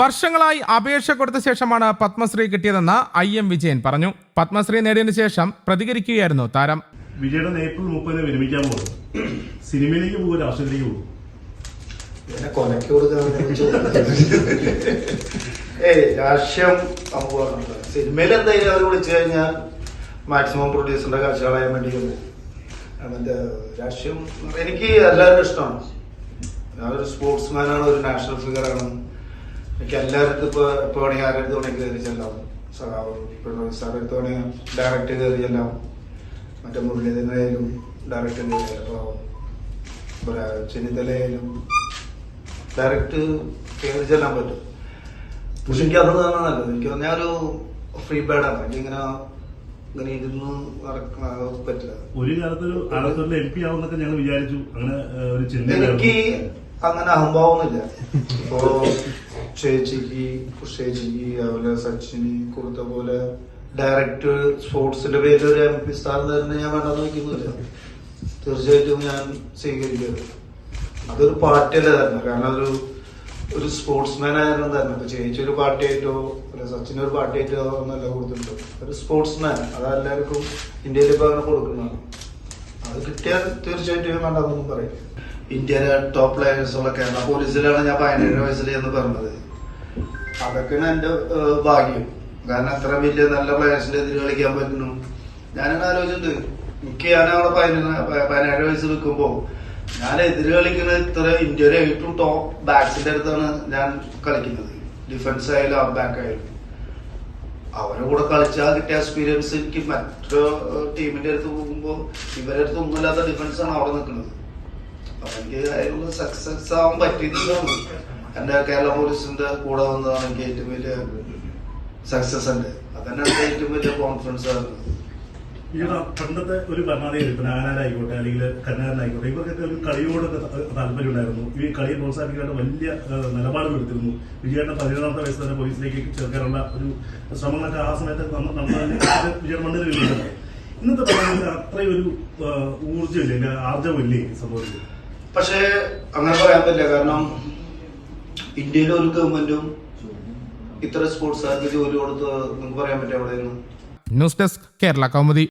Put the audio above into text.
വർഷങ്ങളായി അപേക്ഷ കൊടുത്ത ശേഷമാണ് പത്മശ്രീ കിട്ടിയതെന്ന് ഐ എം വിജയൻ പറഞ്ഞു. പത്മശ്രീ നേടിയതിനു ശേഷം പ്രതികരിക്കുകയായിരുന്നു താരം. വിജയുടെ ഏപ്രിൽ മുപ്പതിന് വിരമിക്കാൻ പോകും സിനിമയിലേക്ക് പോകും രാഷ്ട്രീയത്തിലേക്ക് പോകും പിന്നെ കൊലക്ക് കൊടുക്കാൻ ഏയ് രാഷ്ട്രീയം സംഭവമാണ് സിനിമയിൽ എന്തായാലും അവർ വിളിച്ചു കഴിഞ്ഞാൽ മാക്സിമം പ്രൊഡ്യൂസറിന്റെ കാഴ്ചകളായ വേണ്ടി മറ്റേ രാഷ്ട്രീയം എനിക്ക് എല്ലാവരും ഇഷ്ടമാണ്. ഞാനൊരു സ്പോർട്സ്മാനാണ് ഒരു നാഷണൽ ഫിഗറാണ് എനിക്ക് എല്ലായിടത്തും ഇപ്പൊ ഇപ്പൊ വേണമെങ്കിൽ ആരുടെ അടുത്ത് വേണമെങ്കിൽ കയറി ചെല്ലാം. സഖാവ് സാറിന്റെ അടുത്ത് വേണമെങ്കിൽ ഡയറക്റ്റ് കയറി ചെല്ലാം. മറ്റേ മുരളീധരനായാലും ഡയറക്റ്റ് കയറി ഇപ്പൊ ചെന്നിത്തലയായാലും ഡയറക്റ്റ് കയറി ചെല്ലാൻ പറ്റും. പക്ഷെ എനിക്ക് അത് തന്നെ നല്ലത്. എനിക്ക് പറഞ്ഞാൽ ഒരു ഫ്രീ ബേഡാണ് എനിക്ക് ഇങ്ങനെ ഇങ്ങനെ ഇരുന്ന് പറ്റില്ല. ഒരു കാലത്ത് ഒരു ആലത്തൂരിലെ എം പി ആവുന്നൊക്കെ ഞങ്ങൾ വിചാരിച്ചു. അങ്ങനെ എനിക്ക് അങ്ങനെ അഹംഭാവമൊന്നുമില്ല. ഇപ്പോ ചേച്ചിക്ക് ചേച്ചിക്ക് അതുപോലെ സച്ചിന് കൊടുത്ത പോലെ ഡയറക്ടർ സ്പോർട്സിന്റെ പേരിൽ ഒരു എം പി സ്ഥാനം തന്നെ ഞാൻ വേണ്ടെന്ന് വയ്ക്കുന്നില്ല തീർച്ചയായിട്ടും ഞാൻ സ്വീകരിക്കരുത് അതൊരു പാർട്ടിയല്ലേ തന്നെ? കാരണം അതൊരു ഒരു സ്പോർട്സ്മാൻ ആയിരുന്നു തന്നെ. ഇപ്പൊ ചേച്ചി ഒരു പാർട്ടിയായിട്ടോ അല്ലെ സച്ചിൻ ഒരു പാർട്ടിയായിട്ടോ ഒന്നല്ല കൊടുത്തിട്ടുണ്ട് ഒരു സ്പോർട്സ്മാൻ അതെല്ലാവർക്കും ഇന്ത്യയിൽ ഇപ്പൊ അങ്ങനെ കൊടുക്കുന്നതാണ്. അത് കിട്ടിയാൽ തീർച്ചയായിട്ടും വേണ്ടെന്നൊന്നും പറയും. ഇന്ത്യയിലെ ടോപ്പ് പ്ലേയേഴ്സുള്ള കേരള പോലീസിലാണ് ഞാൻ പതിനേഴ് വയസ്സിൽ എന്ന് പറഞ്ഞത്. അതൊക്കെയാണ് എന്റെ ഭാഗ്യം. കാരണം അത്ര വലിയ നല്ല പ്ലേയേഴ്സിന്റെ എതിര് കളിക്കാൻ പറ്റുന്നു. ഞാനാണ് ആലോചിച്ചത് എനിക്ക് ഞാൻ അവിടെ പതിനേഴ് വയസ്സ് നിൽക്കുമ്പോൾ ഞാൻ എതിര് കളിക്കുന്നത് ഇത്ര ഇന്ത്യയിലെ ഏറ്റവും ടോപ്പ് ബാറ്റ്സിന്റെ അടുത്താണ് ഞാൻ കളിക്കുന്നത്. ഡിഫൻസ് ആയാലും ആ ബാക്ക് ആയാലും. അവരുടെ കൂടെ കളിച്ചാൽ കിട്ടിയ എക്സ്പീരിയൻസ് എനിക്ക് മറ്റൊരു ടീമിന്റെ അടുത്ത് പോകുമ്പോൾ ഇവരുടെ അടുത്ത് ഒന്നുമില്ലാത്ത ഡിഫൻസ് ആണ് അവിടെ നിൽക്കുന്നത്. അപ്പൊ എനിക്ക് അതിനുള്ള സക്സസ് ആവാൻ പറ്റിയിട്ടുണ്ടാവും എന്റെ കേരള പോലീസിന്റെ കൂടെ വന്നതാണ് എനിക്ക് ഏറ്റവും വലിയ സക്സസ് ഉണ്ട്. അതന്നെ എന്റെ ഏറ്റവും വലിയ കോൺഫിഡൻസ് ആയിരുന്നു പണ്ടത്തെ ഒരു ഭരണാധികാരി ഇപ്പൊ നാഗനാരായിക്കോട്ടെ അല്ലെങ്കിൽ കന്നാരനായിക്കോട്ടെ ഇവർക്കൊക്കെ ഒരു കളിയോടൊക്കെ താല്പര്യം ഉണ്ടായിരുന്നു ഈ കളിയെ പ്രോത്സാഹിപ്പിക്കാനുള്ള വലിയ നിലപാടുകൾ എടുത്തിരുന്നു. വിജയേട്ടൻ പതിനേഴാമത്തെ വയസ്സ് തന്നെ പോലീസിലേക്ക് ചേർക്കാനുള്ള ഒരു ശ്രമങ്ങളൊക്കെ ആ സമയത്ത് നമ്മ- നമ്മൾ വിജയുടെ ഇന്നത്തെ പറഞ്ഞാൽ അത്രയും ഒരു ഊർജമില്ലേ ആർജവും ആർജവമില്ലേ സംഭവിച്ചത് പക്ഷേ അങ്ങനെ പറയാൻ പറ്റില്ല കാരണം ഇന്ത്യയിലെ ഒരു ഗവൺമെന്റും ഇത്ര സ്പോർട്സുകാർക്ക് ജോലി കൊടുത്ത് നിങ്ങൾക്ക് പറയാൻ പറ്റും അവിടെ ന്യൂസ് ഡെസ്ക് കേരള കൗമുദി